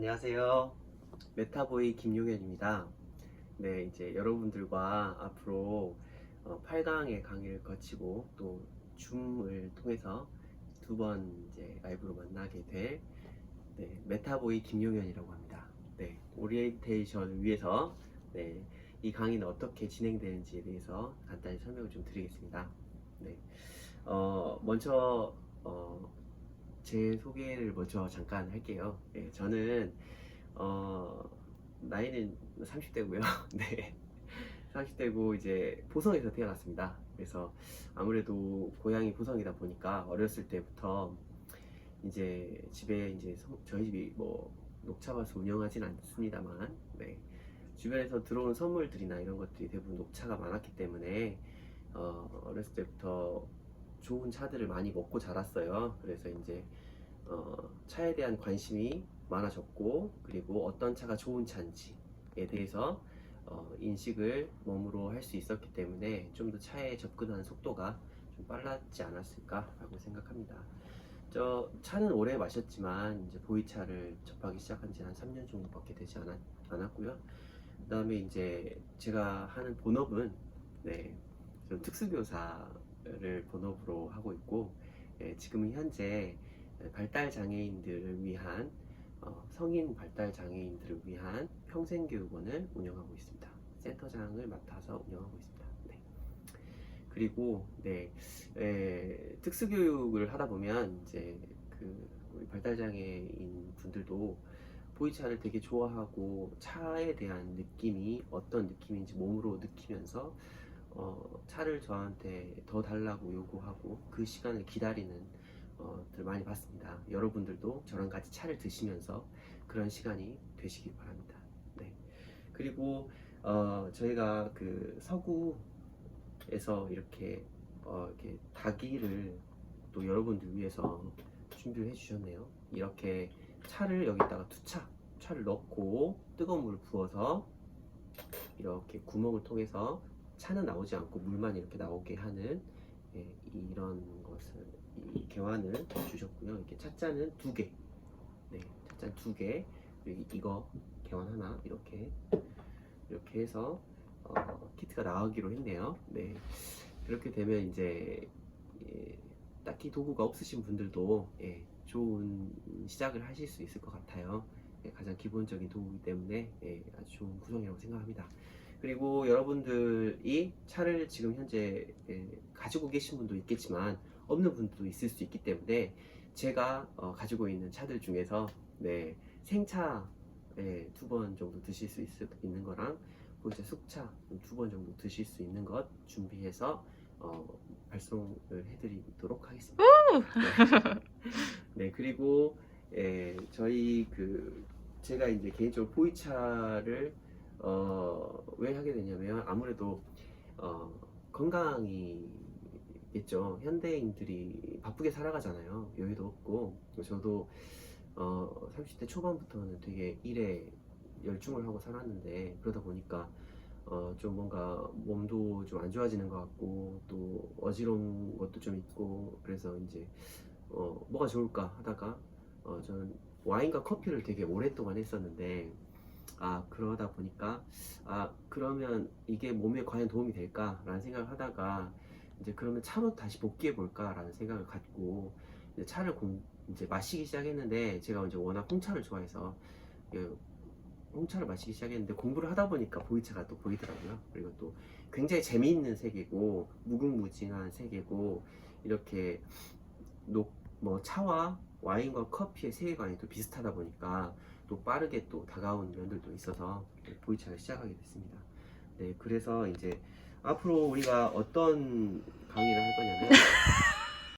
안녕하세요. 메타보이 김용현입니다. 네, 이제 여러분들과 앞으로 8강의 강의를 거치고 또 줌을 통해서 두 번 이제 라이브로 만나게 될 네, 메타보이 김용현이라고 합니다. 네, 오리엔테이션을 위해서 네, 이 강의는 어떻게 진행되는지에 대해서 간단히 설명을 좀 드리겠습니다. 네, 어, 먼저 어, 제 소개를 먼저 잠깐 할게요. 네, 저는 어, 나이는 30대고요. 네. 30대고 이제 보성에서 태어났습니다. 그래서 아무래도 고향이 보성이다 보니까 어렸을 때부터 이제 집에 이제 성- 저희 집이 뭐 녹차밭을 운영하진 않습니다만 네. 주변에서 들어온 선물들이나 이런 것들이 대부분 녹차가 많았기 때문에 어, 어렸을 때부터 좋은 차들을 많이 먹고 자랐어요. 그래서 이제 어, 차에 대한 관심이 많아졌고 그리고 어떤 차가 좋은 차인지에 대해서 어, 인식을 몸으로 할 수 있었기 때문에 좀 더 차에 접근하는 속도가 좀 빨랐지 않았을까라고 생각합니다. 저 차는 오래 마셨지만 이제 보이차를 접하기 시작한 지 한 3년 정도밖에 되지 않았, 않았고요. 그다음에 이제 제가 하는 본업은 네, 좀 특수교사 를 본업으로 하고 있고 예, 지금 현재 발달 장애인들을 위한 어, 성인 발달 장애인들을 위한 평생 교육원을 운영하고 있습니다. 센터장을 맡아서 운영하고 있습니다. 네. 그리고 네 에, 특수교육을 하다 보면 이제 그 우리 발달 장애인 분들도 보이차를 되게 좋아하고 차에 대한 느낌이 어떤 느낌인지 몸으로 느끼면서 어, 차를 저한테 더 달라고 요구하고 그 시간을 기다리는 어, 들 많이 봤습니다. 여러분들도 저랑 같이 차를 드시면서 그런 시간이 되시길 바랍니다. 네. 그리고 어, 저희가 그 서구에서 이렇게 어, 이렇게 닭이를 또 여러분들 위해서 준비를 해주셨네요. 이렇게 차를 여기다가 투차 차를 넣고 뜨거운 물을 부어서 이렇게 구멍을 통해서 차는 나오지 않고 물만 이렇게 나오게 하는 예, 이런 것을 이 개환을 주셨고요. 이렇게 찻잔은 두 개, 네, 찻잔 두 개, 그리고 이거 개환 하나 이렇게 이렇게 해서 어, 키트가 나오기로 했네요. 네, 그렇게 되면 이제 예, 딱히 도구가 없으신 분들도 예, 좋은 시작을 하실 수 있을 것 같아요. 예, 가장 기본적인 도구이기 때문에 예, 아주 좋은 구성이라고 생각합니다. 그리고 여러분들이 차를 지금 현재 예, 가지고 계신 분도 있겠지만 없는 분도 있을 수 있기 때문에 제가 어, 가지고 있는 차들 중에서 네, 생차 두번 정도 드실 수 있, 있는 거랑 보이차 숙차 두 번 정도 드실 수 있는 것 준비해서 어, 발송을 해드리도록 하겠습니다. 네. 네, 그리고 예, 저희 그 제가 이제 개인적으로 보이차를 어, 왜 하게 되냐면 아무래도 어, 건강이겠죠. 현대인들이 바쁘게 살아가잖아요. 여유도 없고 저도 어, 30대 초반부터는 되게 일에 열중을 하고 살았는데 그러다 보니까 어, 좀 뭔가 몸도 좀 안 좋아지는 것 같고 또 어지러운 것도 좀 있고 그래서 이제 어, 뭐가 좋을까 하다가 어, 저는 와인과 커피를 되게 오랫동안 했었는데 아 그러다 보니까 아 그러면 이게 몸에 과연 도움이 될까라는 생각을 하다가 이제 그러면 차로 다시 복귀해 볼까라는 생각을 갖고 이제 차를 공, 이제 마시기 시작했는데 제가 이제 워낙 홍차를 좋아해서 그 홍차를 마시기 시작했는데 공부를 하다 보니까 보이차가 또 보이더라고요. 그리고 또 굉장히 재미있는 세계고 무궁무진한 세계고 이렇게 녹, 뭐 차와 와인과 커피의 세계관이 또 비슷하다 보니까 또 빠르게 또 다가오는 면들도 있어서 보이차를 시작하게 됐습니다. 네, 그래서 이제 앞으로 우리가 어떤 강의를 할 거냐면